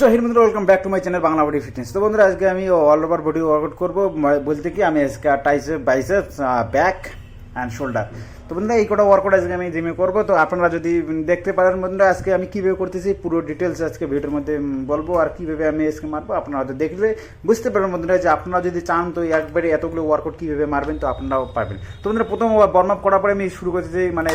জয় হিন্দ বন্ধুরা welcome back to my channel Bangla body fitness তো বন্ধুরা, আজকে আমি অল ওভার বডি ওয়ার্কআউট করব। বলতে কি, আমি আজকে triceps biceps back and shoulder তো বন্ধুরা, এই কটা ওয়ার্কআউট আজকে আমি জিমে করব। তো আপনারা যদি দেখতে পারেন বন্ধুরা, আজকে আমি কীভাবে করতেছি, পুরো ডিটেলস আজকে ভিডিওর মধ্যে বলব, আর কীভাবে আমি আজকে মারবো, আপনারা হয়তো দেখলে বুঝতে পারবেন বন্ধুরা যে আপনারা যদি চান তো একবারে এতগুলো ওয়ার্কআউট কীভাবে মারবেন, তো আপনারাও পারবেন। তো বন্ধুরা, প্রথম বর্ম আপ করার পরে আমি শুরু করতেছি মানে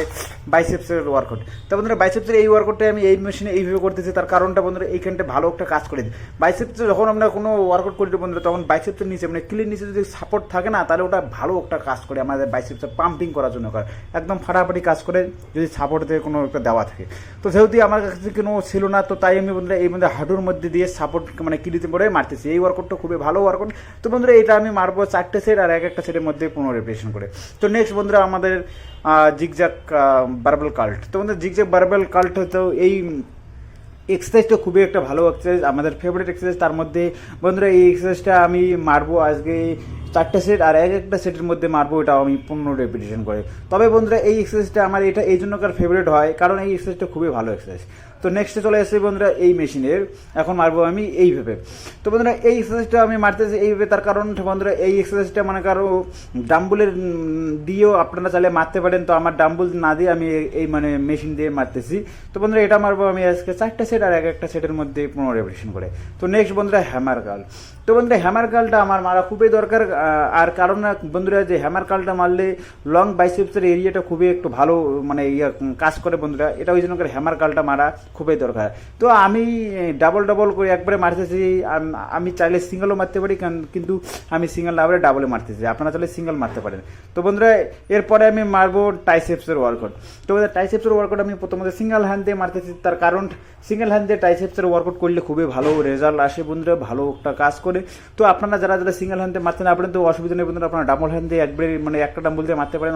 বাইসেপসের ওয়ার্কআউট তো বন্ধুরা বাইসেপসের এই ওয়ার্কআউটটা আমি এই মেশিনে এইভাবে করতেছি, তার কারণটা বন্ধুরা, এইখানটা ভালো একটা কাজ করে দিই বাইসেপসে যখন আমরা কোনো ওয়ার্কআউট করি বন্ধুরা, তখন বাইসেপসের নিচে মানে ক্লিন নিচে যদি সাপোর্ট থাকে না, তাহলে ওটা ভালো একটা কাজ করে আমাদের বাইসেপসে পাম্পিং করার জন্য করে। একদম ফাটাফাটি কাজ করে যদি সাপোর্ট দিয়ে কোনো একটা দেওয়া থাকে। তো সেহেতু আমার কাছে কোনো ছিল না, তো তাই আমি বন্ধুরা এই মধ্যে হাঁটুর মধ্যে দিয়ে সাপোর্ট মানে কিলিতে পরে মারতেছি। এই ওয়ার্কআউটটা খুবই ভালো ওয়ার্কআউট তো বন্ধুরা এটা আমি মারবো চারটে সেট আর এক একটা সেটের মধ্যে পনেরো রেপিটেশন করে। তো নেক্সট বন্ধুরা আমাদের জিগজ্যাক বার্বেল কাল্ট তো বন্ধুরা জিগজ্যাক বারবেল কাল্ট হতো এই এক্সারসাইজটা খুবই একটা ভালো এক্সারসাইজ আমাদের ফেভারিট এক্সারসাইজ তার মধ্যে বন্ধুরা এই এক্সারসাইজটা আমি মারবো আজকে চারটে সেট আর এক একটা সেটের মধ্যে মারবো এটা আমি পনেরো রেপিটেশন করে। তবে বন্ধুরা, এই এক্সারসাইজটা আমার এটা এই জন্য কার ফেভারিট হয়, কারণ এই এক্সারসাইজটা খুবই ভালো এক্সারসাইজ তো নেক্সটে চলে আসছে বন্ধুরা এই মেশিনের এখন মারবো আমি এইভাবে তো বন্ধুরা এই এক্সারসাইজটা আমি মারতেছি এইভাবে তার কারণ বন্ধুরা এই এক্সারসাইজটা মানে কারও ডাম্বুলের দিয়েও আপনারা চাইলে মারতে পারেন। তো আমার ডাম্বুল না দিয়ে আমি এই- মানে মেশিন দিয়ে মারতেছি। তো বন্ধুরা এটা মারবো আমি আজকে চারটা সেট আর এক একটা সেটের মধ্যে পনেরো রেপিটেশন করে। তো নেক্সট বন্ধুরা হ্যামার গাল তো বন্ধুরা হ্যামার কালটা আমার মারা খুবই দরকার। আর কারণ বন্ধুরা যে হ্যামার কালটা মারলে লং বাইসেপসের এরিয়াটা খুবই একটু ভালো মানে ইয়া, কাজ করে বন্ধুরা। এটা ওই জন্য করে হ্যামার গালটা মারা খুবই দরকার। তো আমি ডাবল ডাবল করে একবারে মারতেছি। আমি চাইলে সিঙ্গেলও মারতে পারি কিন্তু আমি সিঙ্গেল না বলে ডাবলে মারতেছি। আপনারা চাইলে সিঙ্গেল মারতে পারেন। তো বন্ধুরা, এরপরে আমি মারবো টাইসেপসের ওয়ার্কআউট তো টাইসেপসের ওয়ার্কআউট আমি প্রথমত সিঙ্গেল হ্যান্ড দিয়ে মারতেছি। তার কারণ সিঙ্গেল হ্যান্ড দিয়ে টাইসেপসের ওয়ার্কআউট করলে খুবই ভালো রেজাল্ট আসে বন্ধুরা, ভালো একটা কাজ করে। তো আপনারা যারা যারা সিঙ্গেল হ্যান্ড দিয়ে মারতে না পারেন, তো অসুবিধা নেই বন্ধুরা, আপনারা ডাবল হ্যান্ড দিয়ে একবারে মানে একটা ডাম্বল দিয়ে মারতে পারেন।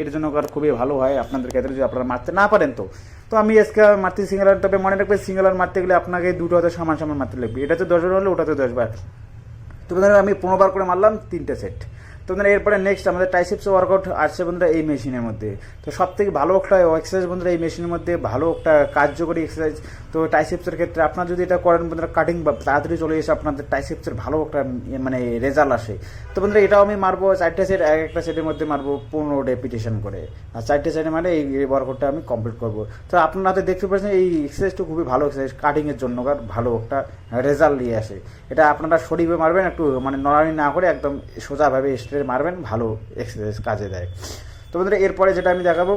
এর জন্য খুবই ভালো হয়। আপনাদের ক্ষেত্রে যদি আপনারা মারতে না পারেন তো। তো আমি আজকে মারতে সিঙ্গেলার তবে মনে রাখবে সিঙ্গেলার মারতে গেলে আপনাকে দুটো হাতে সামান সামান মারতে লাগবে। এটাতে দশ বার হলে ওটাতে দশ বার। তো আমি পনেরো বার করে মারলাম, তিনটে সেট তো বন্ধুরা, এরপরে নেক্সট আমাদের টাইসেপস ওয়ার্কআউট আসছে বন্ধুরা এই মেশিনের মধ্যে। তো সব থেকে ভালো একটা এক্সারসাইজ বন্ধুরা এই মেশিনের মধ্যে, ভালো একটা কার্যকরী এক্সারসাইজ তো টাইসেপসের ক্ষেত্রে আপনার যদি এটা করেন বন্ধুরা কাটিং বা তাড়াতাড়ি চলে এসে আপনাদের টাইসেপসের ভালো একটা ইয়ে মানে রেজাল্ট আসে। তো বন্ধুরা, এটাও আমি মারবো চারটে সেট এক একটা সেটের মধ্যে মারবো পনেরো রেপিটেশন করে। আর চারটে সেটে মানে এই ওয়ার্কআউটটা আমি কমপ্লিট করব। তো আপনারা হয়তো দেখতে পাচ্ছেন, এই এক্সারসাইজটা খুবই ভালো এক্সারসাইজ কাটিংয়ের জন্য ভালো একটা রেজাল্ট নিয়ে আসে। এটা আপনারা শরীরে মারবেন, একটু মানে নড়ানি না করে একদম সোজাভাবে স্ট্রেট মারবেন, ভালো এক্সারসাইজ কাজে দেয়। তো বন্ধুরা, এরপরে যেটা আমি দেখাবো,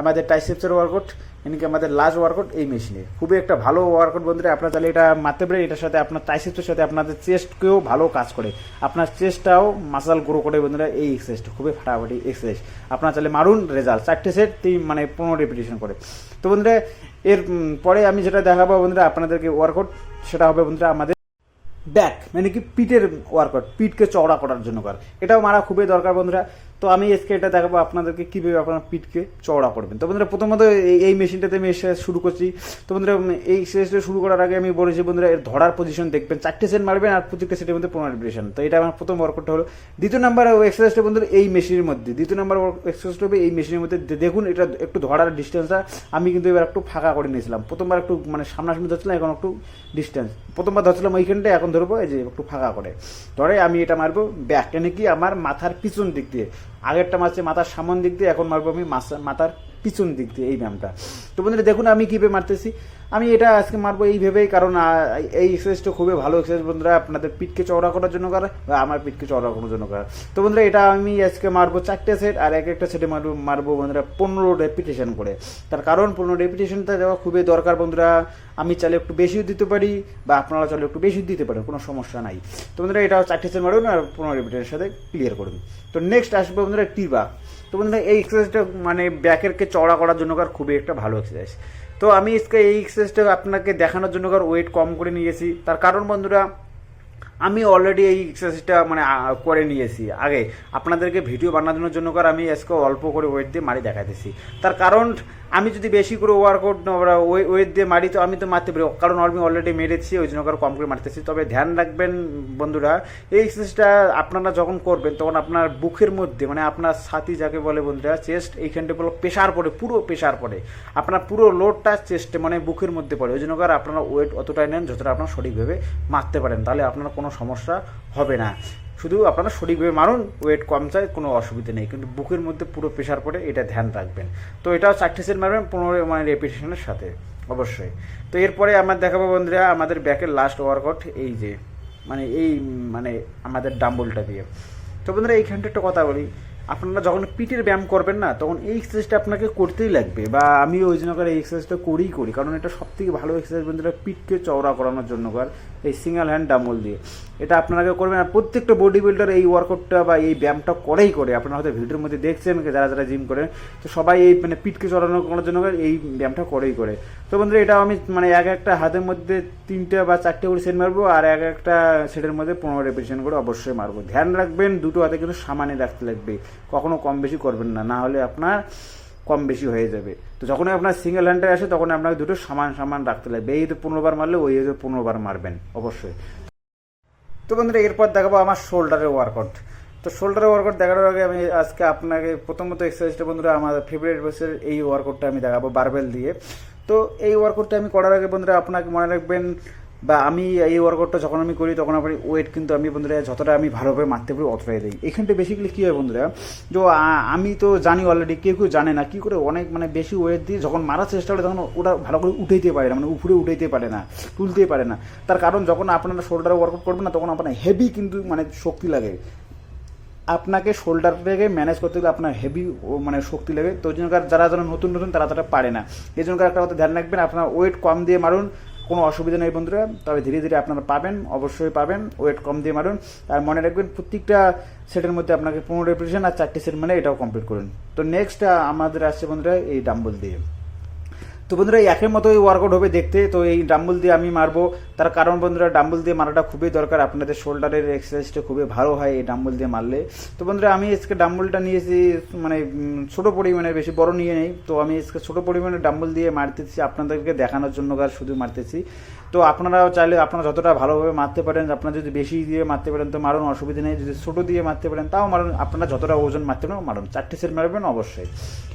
আমাদের টাইসেপসের ওয়ার্কআউট এমনকি আমাদের লাস্ট ওয়ার্কআউট এই মেশিনে খুবই একটা ভালো ওয়ার্কআউট বন্ধুরা, আপনারা তাহলে এটা মারতে পারেন, এটার সাথে আপনার টাইসেপসের সাথে আপনাদের চেস্টকেও ভালো কাজ করে। আপনার চেস্টটাও মাসাল গ্রো করে বন্ধুরা এই এক্সারসাইজটা খুবই ফাটাফাটি এক্সারসাইজ আপনার চাইলে মারুন রেজাল্ট চারটে সেট তিন মানে পনেরো রেপিটেশন করে। তো বন্ধুরা, এর পরে আমি যেটা দেখাবো বন্ধুরা, আপনাদেরকে ওয়ার্কআউট সেটা হবে বন্ধুরা আমাদের ব্যাক মানে কি পিঠের ওয়ার্কআউট পিঠকে চওড়া করার জন্য কর। এটাও মারা খুবই দরকার বন্ধুরা। তো আমি এটা দেখাবো আপনাদেরকে কীভাবে আপনার পিঠকে চওড়া করবেন। তো বন্ধুরা, প্রথমত এই- মেশিনটাতে আমি এসে শুরু করছি। তো বন্ধুরা এই এক্সারসাইজটা শুরু করার আগে আমি বলেছি বন্ধুরা, এর ধরার পজিশন দেখবেন। চারটে সেট মারবেন আর প্রত্যেকটা সেটের মধ্যে পনেরো রেপিটেশন তো এটা আমার প্রথম ওয়ার্কআউটটা হলো। দ্বিতীয় নাম্বার এক্সারসাইজটা বন্ধুরা, এই মেশিনের মধ্যে। দ্বিতীয় নাম্বার এক্সারসাইজটা হবে এই মেশিনের মধ্যে। দেখুন, এটা একটু ধরার ডিস্টেন্সটা আমি কিন্তু এবার একটু ফাঁকা করে নিয়েছিলাম। প্রথমবার একটু মানে সামনাসামনি ধরছিলাম, এখন একটু ডিস্টেন্স প্রথমবার ধরছিলাম ওইখানটা এখন ধরবো, এই যে একটু ফাঁকা করে। ধরে আমি এটা মারবো, ব্যাক টেনে কি আমার মাথার পিছন দিক দিয়ে। আগেরটা মারছি মাথার সামন দিক দিয়ে এখন মারবো আমি মাথার পিছন দিক দিয়ে, এই ব্যায়ামটা। তো বন্ধুরা, দেখুন আমি কীভাবে মারতেছি। আমি এটা আজকে মারবো এইভাবেই, কারণ এই এক্সারসাইজটা খুবই ভালো এক্সারসাইজ বন্ধুরা, আপনাদের পিঠকে চওড়া করার জন্য করা, বা আমার পিঠকে চওড়া করার জন্য করা। তো বন্ধুরা, এটা আমি আজকে মারবো চারটে সেট আর এক একটা সেটে মারবো মারবো বন্ধুরা পনেরো রেপিটেশন করে। তার কারণ, পনেরো রেপিটেশনটা দেওয়া খুবই দরকার বন্ধুরা। আমি চাইলে একটু বেশিও দিতে পারি, বা আপনারা চাইলে একটু বেশি দিতে পারেন, কোনো সমস্যা নাই। তো বন্ধুরা, এটা চারটে সেট মারবেন আর পনেরো রেপিটেশনের সাথে ক্লিয়ার করুন। তো নেক্সট আসবে বন্ধুরা, টিবা। তো বন্ধুরা, এই এক্সারসাইজটা মানে ব্যাকেরকে চড়া করার জন্য কার খুবই একটা ভালো এক্সারসাইজ তো আমি এই এক্সারসাইজটা আপনাকে দেখানোর জন্য কার ওয়েট কম করে নিয়েছি। তার কারণ বন্ধুরা আমি অলরেডি এই এক্সারসাইজটা মানে করে নিয়েছি। আগে আপনাদেরকে ভিডিও বানানোর জন্য করে আমি আজকে অল্প করে ওয়েট দিয়ে মারি দেখাইতেছি। তার কারণ, আমি যদি বেশি করে ওয়ার্কআউট ওয়েট দিয়ে মারি তো আমি তো মারতে পারি। কারণ আমি অলরেডি মেরেছি, ওই জন্য কম করে মারতেছি। তবে ধ্যান রাখবেন, বন্ধুরা, এই এক্সারসাইজটা আপনারা যখন করবেন, তখন আপনার বুকের মধ্যে মানে আপনার ছাতি যাকে বলে বন্ধুরা চেস্ট এইখানটা পুরো প্রেশার পড়ে পুরো প্রেশার পড়ে আপনার পুরো লোডটা চেস্টে মানে বুকের মধ্যে পড়ে। ওই জন্য করে আপনারা ওয়েট অতটাই নেন, যতটা আপনারা সঠিকভাবে মারতে পারেন। তাহলে আপনার কোনো সমস্যা হবে না। শুধু আপনারা সঠিকভাবে মারুন ওয়েট কম চায় কোনো অসুবিধা নেই। কিন্তু বুকের মধ্যে পুরো প্রেশার পড়ে, এটা ধ্যান রাখবেন। তো এটাও চারটে সেট মারবেন, পনেরো মানে রেপিটেশনের সাথে, অবশ্যই। তো এরপরে আমার দেখাবো বন্ধুরা, আমাদের ব্যাকের লাস্ট ওয়ার্কআউট এই যে মানে এই মানে আমাদের ডাম্বলটা দিয়ে। তো বন্ধুরা, এইখানটা একটা কথা বলি। আপনারা যখন পিঠের ব্যায়াম করবেন না, তখন এই এক্সারসাইজটা আপনাকে করতেই লাগবে বা আমি ওই জন্য করে এই এক্সারসাইজটা করেই করি। কারণ এটা সবথেকে ভালো এক্সারসাইজ বন্ধুরা পিঠকে চওড়া করানোর জন্য কর, এই সিঙ্গেল হ্যান্ড ডাম্বল দিয়ে। এটা আপনাকে করবেন আর প্রত্যেকটা বডি বিল্ডার এই ওয়ার্কআউটটা বা এই ব্যায়ামটা করেই করে। আপনারা হয়তো ভিডিওর মধ্যে দেখছেন যারা যারা জিম করে, তো সবাই এই মানে পিঠকে চড়ানো করার জন্য এই ব্যায়ামটা করেই করে। তো বন্ধুরা এটা আমি মানে এক একটা হাতের মধ্যে তিনটে বা চারটে করে সেট মারবো আর এক একটা সেটের মধ্যে পনেরো রেপিটেশন করে অবশ্যই মারবো। ধ্যান রাখবেন, দুটো হাতে কিন্তু সামানে রাখতে লাগবে। কখনো কম বেশি করবেন না না হলে আপনার কম বেশি হয়ে যাবে। তো যখনই আপনার সিঙ্গেল হ্যান্ডে আসে তখন আপনাকে দুটো সমান সমান রাখতে লাগবে। এই তো পনেরো বার মারলে, ওই তো পনেরো বার মারবেন, অবশ্যই। তো বন্ধুরা, এরপর দেখাবো আমার শোল্ডারের ওয়ার্কআউট তো শোল্ডারের ওয়ার্কআউট দেখানোর আগে আমি আজকে আপনাকে প্রথমত এক্সারসাইজটা বন্ধুরা, আমার ফেভারিট বছর এই ওয়ার্কআউটটা আমি দেখাবো বারবেল দিয়ে। তো এই ওয়ার্কআউটটা আমি করার আগে বন্ধুরা, আপনাকে মনে রাখবেন বা আমি এই ওয়ার্কআউটটা যখন আমি করি, তখন আমার ওয়েট কিন্তু আমি বন্ধুরা যতটা আমি ভালোভাবে মারতে পারি, অতটাই দিই। এখানটা বেসিক্যালি কী হয় বন্ধুরা যে আমি তো জানি অলরেডি কেউ কেউ জানে না কী করে অনেক মানে বেশি ওয়েট দিয়ে যখন মারার চেষ্টা করে, তখন ওটা ভালো করে উঠাইতে পারে না মানে উপরে উঠাইতে পারে না তুলতেই পারে না। তার কারণ যখন আপনারা শোল্ডারে ওয়ার্কআউট করবেন না, তখন আপনার হেভি কিন্তু মানে শক্তি লাগে। আপনাকে শোল্ডারটাকে ম্যানেজ করতে গেলে আপনার হেভি মানে শক্তি লাগে। তো জন্য যারা যারা নতুন নতুন তারা তারা পারে না। এই জন্য একটা কথা ধ্যান রাখবেন, আপনার ওয়েট কম দিয়ে মারুন কোনো অসুবিধা নেই বন্ধুরা, তবে ধীরে ধীরে আপনারা পাবেন, অবশ্যই পাবেন, ওয়েট কম দিয়ে মারুন। আর মনে রাখবেন, প্রত্যেকটা সেটের মধ্যে আপনাকে পনেরো রেপিটেশন আর চারটি সেট মানে এটাও কমপ্লিট করুন। তো নেক্সট আমাদের আসছে বন্ধুরা এই ডাম্বল দিয়ে। তো বন্ধুরা একের মতো ওয়ার্কআউট হবে দেখতে। তো এই ডাম্বুল দিয়ে আমি মারবো। তার কারণ বন্ধুরা ডাম্বুল দিয়ে মারাটা খুবই দরকার। আপনাদের শোল্ডারের এক্সারসাইজটা খুবই ভালো হয় এই ডাম্বুল দিয়ে মারলে। তো বন্ধুরা, আমি আজকে ডাম্বুলটা নিয়েছি মানে ছোটো ছোট পরিমাণে বেশি বড় নিয়ে নেই। তো আমি আজকে ছোটো পরিমাণে ডাম্বুল দিয়ে মারতেছি। আপনাদেরকে দেখানোর জন্য আর শুধু মারতেছি। তো আপনারাও চাইলে আপনারা যতটা ভালোভাবে মারতে পারেন, আপনারা যদি বেশি দিয়ে মারতে পারেন, তো মারুন অসুবিধা নেই। যদি ছোটো দিয়ে মারতে পারেন, তাও মারুন। আপনারা যতটা ওজন মারতে পারেন মারুন। চারটে সেট মারবেন, অবশ্যই।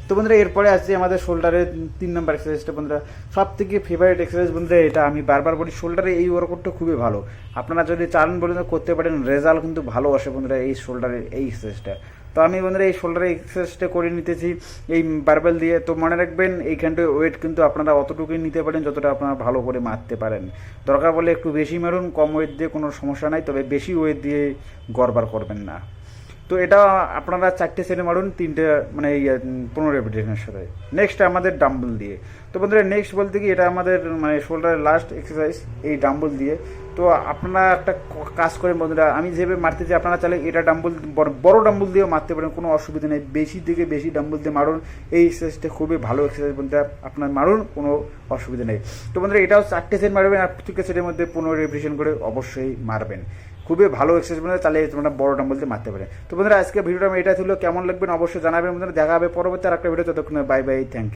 তো বন্ধুরা, এরপরে আসছে আমাদের শোল্ডারের তিন নম্বর এক্সারসাইজটা বন্ধুরা সব থেকে ফেভারিট এক্সারসাইজ বন্ধুরা, এটা আমি বারবার বলি শোল্ডারে এই ওয়ার্কআউটটা খুবই ভালো। আপনারা যদি চান বলে করতে পারেন রেজাল্ট কিন্তু ভালো আসে বন্ধুরা, এই শোল্ডারের এই এক্সারসাইজটা তো আমি বন্ধুরা এই শোল্ডারে এক্সারসাইজটা করে নিতেছি। এই বারবেল দিয়ে। তো মনে রাখবেন, এইখানটায় ওয়েট কিন্তু আপনারা অতটুকুই নিতে পারেন, যতটা আপনারা ভালো করে মারতে পারেন। দরকার বলে একটু বেশি মারুন, কম ওয়েট দিয়ে কোনো সমস্যা নাই, তবে বেশি ওয়েট দিয়ে গড়বার করবেন না। তো এটা আপনারা চারটে সেটে মারুন, তিনটে মানে এই পনেরো রেপিটেশনের সাথে। নেক্সট আমাদের ডাম্বল দিয়ে। তো বন্ধুরা নেক্সট বলতে কি, এটা আমাদের মানে শোল্ডারের লাস্ট এক্সারসাইজ এই ডাম্বল দিয়ে। তো আপনারা একটা কাজ করেন বন্ধুরা, আমি যেভাবে মারতেছি আপনারা চাইলে এটা ডাম্বল বড় ডাম্বল দিয়েও মারতে পারেন, কোনো অসুবিধা নেই। বেশি থেকে বেশি ডাম্বল দিয়ে মারুন, এই এক্সারসাইজটা খুবই ভালো এক্সারসাইজ বন্ধুরা, আপনার মারুন, কোনো অসুবিধা নেই। তো বন্ধুরা, এটাও চারটে সেট মারবেন আর প্রত্যেকটা সেটের মধ্যে পনেরো রেপিটেশন করে অবশ্যই মারবেন। খুবই ভালো এক্সারসাইজ বন্ধুরা তাহলে তোমরা বড় ডাম্বল দিয়ে মারতে পারে তো বন্ধুরা আজকে ভিডিওটা আমি এটা ছিল, কেমন লাগবে না অবশ্যই জানাবেন বন্ধুরা, দেখা হবে পরবর্তী আর একটা ভিডিও ততক্ষণ বাই বাই থ্যাংক